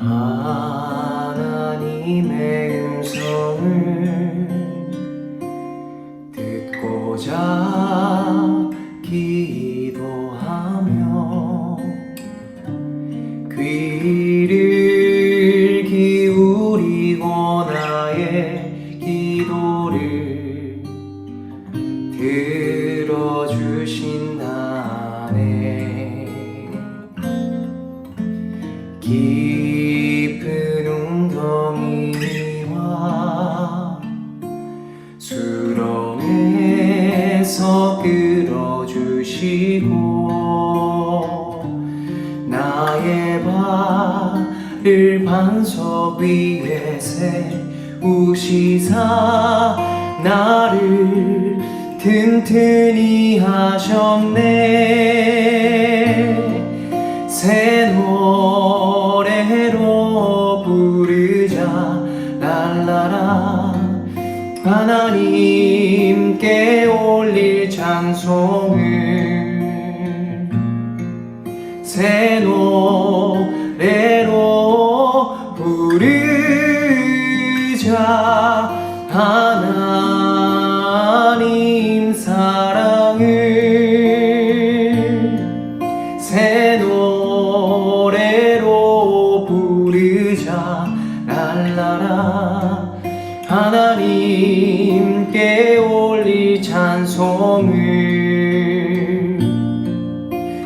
하나님의 음성을 듣고자 기도하며 귀를 기울이고 나의 기도를 들어주신다네 기 수렁에서 끌어주시고 나의 발을 반석 위에 세우시사 나를 튼튼히 하셨네. 새 노래로 부르자 랄라라 하나님께 올릴 찬송을 새 노래로 부르자 하나 하나님께 올릴 찬송을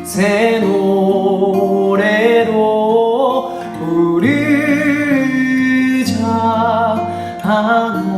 새 노래로 부르자. 하나